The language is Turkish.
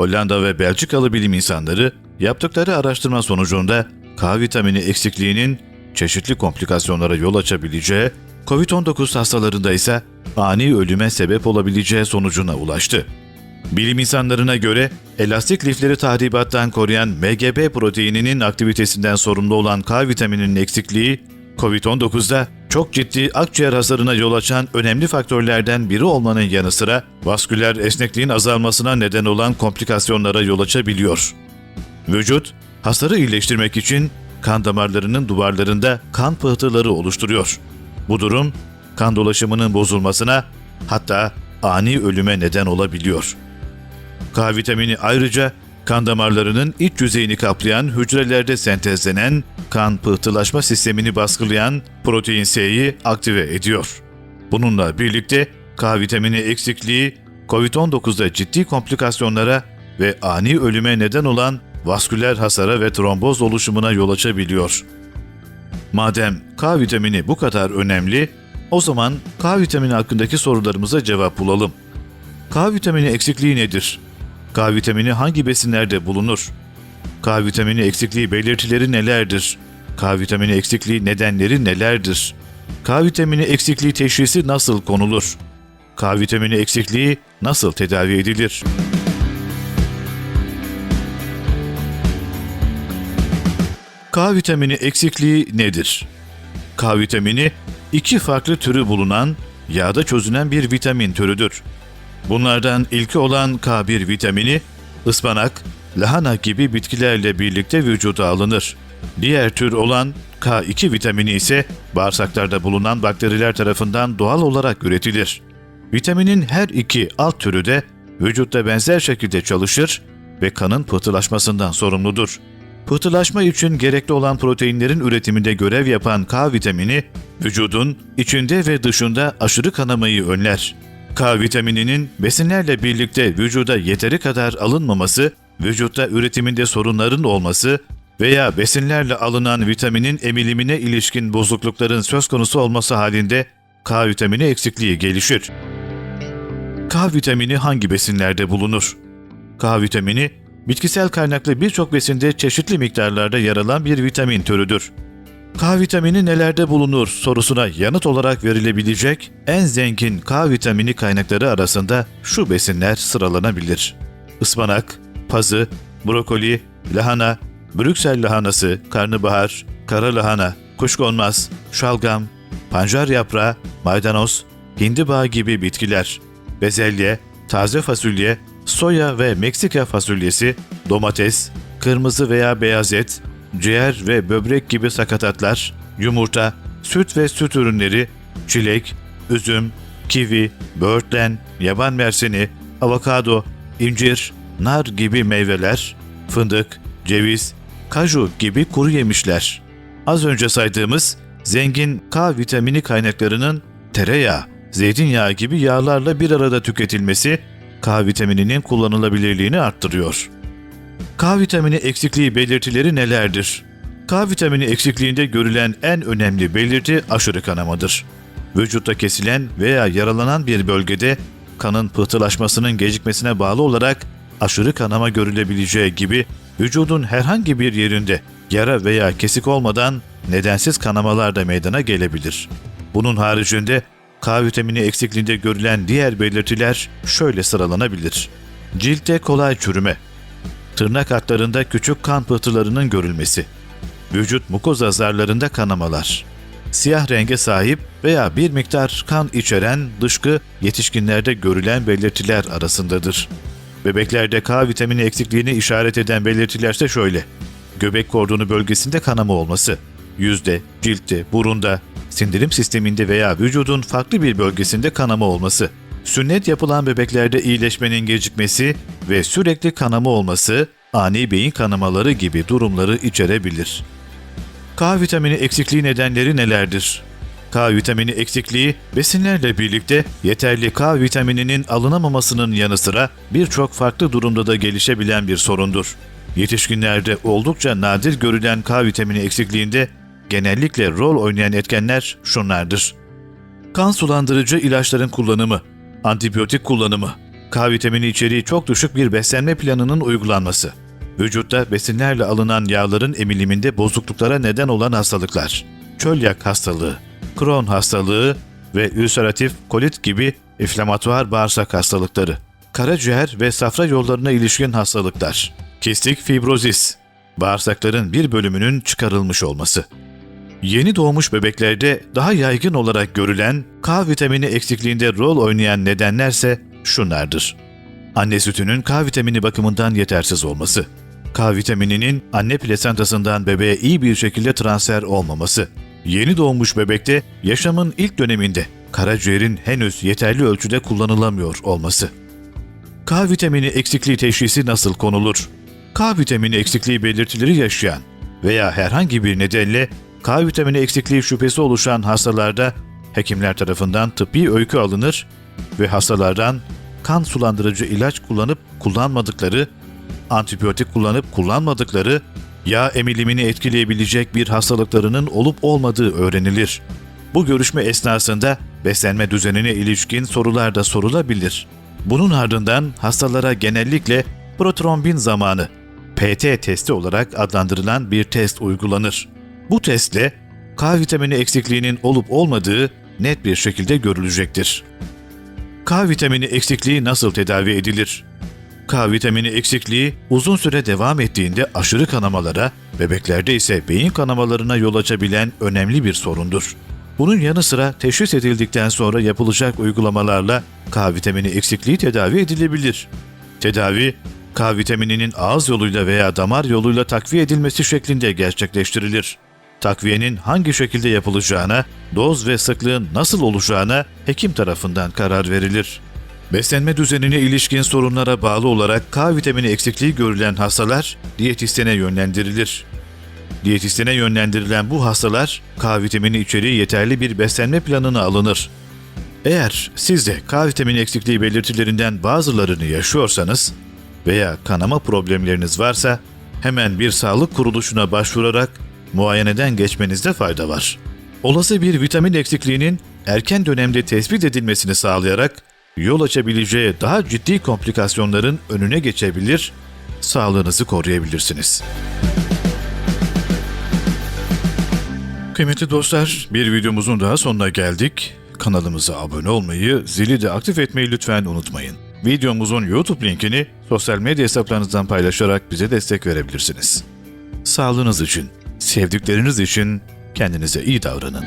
Hollanda ve Belçikalı bilim insanları yaptıkları araştırma sonucunda K vitamini eksikliğinin çeşitli komplikasyonlara yol açabileceği, COVID-19 hastalarında ise ani ölüme sebep olabileceği sonucuna ulaştı. Bilim insanlarına göre elastik lifleri tahribattan koruyan MGB proteininin aktivitesinden sorumlu olan K vitamininin eksikliği, COVID-19'da çok ciddi akciğer hasarına yol açan önemli faktörlerden biri olmanın yanı sıra vasküler esnekliğin azalmasına neden olan komplikasyonlara yol açabiliyor. Vücut, hasarı iyileştirmek için kan damarlarının duvarlarında kan pıhtıları oluşturuyor. Bu durum kan dolaşımının bozulmasına hatta ani ölüme neden olabiliyor. K vitamini ayrıca kan damarlarının iç yüzeyini kaplayan hücrelerde sentezlenen kan pıhtılaşma sistemini baskılayan protein S'yi aktive ediyor. Bununla birlikte K vitamini eksikliği COVID-19'da ciddi komplikasyonlara ve ani ölüme neden olan vasküler hasara ve tromboz oluşumuna yol açabiliyor. Madem K vitamini bu kadar önemli, o zaman K vitamini hakkındaki sorularımıza cevap bulalım. K vitamini eksikliği nedir? K vitamini hangi besinlerde bulunur? K vitamini eksikliği belirtileri nelerdir? K vitamini eksikliği nedenleri nelerdir? K vitamini eksikliği teşhisi nasıl konulur? K vitamini eksikliği nasıl tedavi edilir? K vitamini eksikliği nedir? K vitamini iki farklı türü bulunan yağda çözünen bir vitamin türüdür. Bunlardan ilki olan K1 vitamini ıspanak, lahana gibi bitkilerle birlikte vücuda alınır. Diğer tür olan K2 vitamini ise bağırsaklarda bulunan bakteriler tarafından doğal olarak üretilir. Vitaminin her iki alt türü de vücutta benzer şekilde çalışır ve kanın pıhtılaşmasından sorumludur. Pıhtılaşma için gerekli olan proteinlerin üretiminde görev yapan K vitamini, vücudun içinde ve dışında aşırı kanamayı önler. K vitamininin besinlerle birlikte vücuda yeteri kadar alınmaması, vücutta üretiminde sorunların olması veya besinlerle alınan vitaminin emilimine ilişkin bozuklukların söz konusu olması halinde K vitamini eksikliği gelişir. K vitamini hangi besinlerde bulunur? K vitamini, bitkisel kaynaklı birçok besinde çeşitli miktarlarda yer alan bir vitamin türüdür. K vitamini nelerde bulunur sorusuna yanıt olarak verilebilecek en zengin K vitamini kaynakları arasında şu besinler sıralanabilir. Ispanak, pazı, brokoli, lahana, Brüksel lahanası, karnabahar, kara lahana, kuşkonmaz, şalgam, pancar yaprağı, maydanoz, hindiba gibi bitkiler, bezelye, taze fasulye, soya ve Meksika fasulyesi, domates, kırmızı veya beyaz et, ciğer ve böbrek gibi sakatatlar, yumurta, süt ve süt ürünleri, çilek, üzüm, kivi, böğürtlen, yaban mersini, avokado, incir, nar gibi meyveler, fındık, ceviz, kaju gibi kuru yemişler. Az önce saydığımız zengin K vitamini kaynaklarının tereyağı, zeytinyağı gibi yağlarla bir arada tüketilmesi K vitamininin kullanılabilirliğini arttırıyor. K vitamini eksikliği belirtileri nelerdir? K vitamini eksikliğinde görülen en önemli belirti aşırı kanamadır. Vücutta kesilen veya yaralanan bir bölgede kanın pıhtılaşmasının gecikmesine bağlı olarak aşırı kanama görülebileceği gibi vücudun herhangi bir yerinde yara veya kesik olmadan nedensiz kanamalar da meydana gelebilir. Bunun haricinde K vitamini eksikliğinde görülen diğer belirtiler şöyle sıralanabilir. Ciltte kolay çürüme, tırnak hatlarında küçük kan pıhtılarının görülmesi, vücut mukoza zarlarında kanamalar, siyah renge sahip veya bir miktar kan içeren dışkı yetişkinlerde görülen belirtiler arasındadır. Bebeklerde K vitamini eksikliğini işaret eden belirtiler ise şöyle. Göbek kordonu bölgesinde kanama olması, yüzde, ciltte, burunda, sindirim sisteminde veya vücudun farklı bir bölgesinde kanama olması, sünnet yapılan bebeklerde iyileşmenin gecikmesi ve sürekli kanama olması, ani beyin kanamaları gibi durumları içerebilir. K vitamini eksikliği nedenleri nelerdir? K vitamini eksikliği besinlerle birlikte yeterli K vitamininin alınamamasının yanı sıra birçok farklı durumda da gelişebilen bir sorundur. Yetişkinlerde oldukça nadir görülen K vitamini eksikliğinde genellikle rol oynayan etkenler şunlardır. Kan sulandırıcı ilaçların kullanımı, antibiyotik kullanımı, K vitamini içeriği çok düşük bir beslenme planının uygulanması. Vücutta besinlerle alınan yağların emiliminde bozukluklara neden olan hastalıklar. Çölyak hastalığı, Crohn hastalığı ve ülseratif kolit gibi inflamatuar bağırsak hastalıkları. Karaciğer ve safra yollarına ilişkin hastalıklar. Kistik fibrozis, bağırsakların bir bölümünün çıkarılmış olması. Yeni doğmuş bebeklerde daha yaygın olarak görülen K vitamini eksikliğinde rol oynayan nedenlerse şunlardır. Anne sütünün K vitamini bakımından yetersiz olması. K vitamininin anne plasentasından bebeğe iyi bir şekilde transfer olmaması. Yeni doğmuş bebekte yaşamın ilk döneminde karaciğerin henüz yeterli ölçüde kullanılamıyor olması. K vitamini eksikliği teşhisi nasıl konulur? K vitamini eksikliği belirtileri yaşayan veya herhangi bir nedenle K vitamini eksikliği şüphesi oluşan hastalarda hekimler tarafından tıbbi öykü alınır ve hastalardan kan sulandırıcı ilaç kullanıp kullanmadıkları, antibiyotik kullanıp kullanmadıkları, yağ emilimini etkileyebilecek bir hastalıklarının olup olmadığı öğrenilir. Bu görüşme esnasında beslenme düzenine ilişkin sorular da sorulabilir. Bunun ardından hastalara genellikle protrombin zamanı PT testi olarak adlandırılan bir test uygulanır. Bu testle K vitamini eksikliğinin olup olmadığı net bir şekilde görülecektir. K vitamini eksikliği nasıl tedavi edilir? K vitamini eksikliği uzun süre devam ettiğinde aşırı kanamalara, bebeklerde ise beyin kanamalarına yol açabilen önemli bir sorundur. Bunun yanı sıra teşhis edildikten sonra yapılacak uygulamalarla K vitamini eksikliği tedavi edilebilir. Tedavi, K vitamininin ağız yoluyla veya damar yoluyla takviye edilmesi şeklinde gerçekleştirilir. Takviyenin hangi şekilde yapılacağına, doz ve sıklığın nasıl olacağına hekim tarafından karar verilir. Beslenme düzenine ilişkin sorunlara bağlı olarak K vitamini eksikliği görülen hastalar diyetisyene yönlendirilir. Diyetisyene yönlendirilen bu hastalar K vitamini içeriği yeterli bir beslenme planına alınır. Eğer siz de K vitamini eksikliği belirtilerinden bazılarını yaşıyorsanız veya kanama problemleriniz varsa hemen bir sağlık kuruluşuna başvurarak muayeneden geçmenizde fayda var. Olası bir vitamin eksikliğinin erken dönemde tespit edilmesini sağlayarak yol açabileceği daha ciddi komplikasyonların önüne geçebilir, sağlığınızı koruyabilirsiniz. Kıymetli dostlar, bir videomuzun daha sonuna geldik. Kanalımıza abone olmayı, zili de aktif etmeyi lütfen unutmayın. Videomuzun YouTube linkini sosyal medya hesaplarınızdan paylaşarak bize destek verebilirsiniz. Sağlığınız için, sevdikleriniz için kendinize iyi davranın.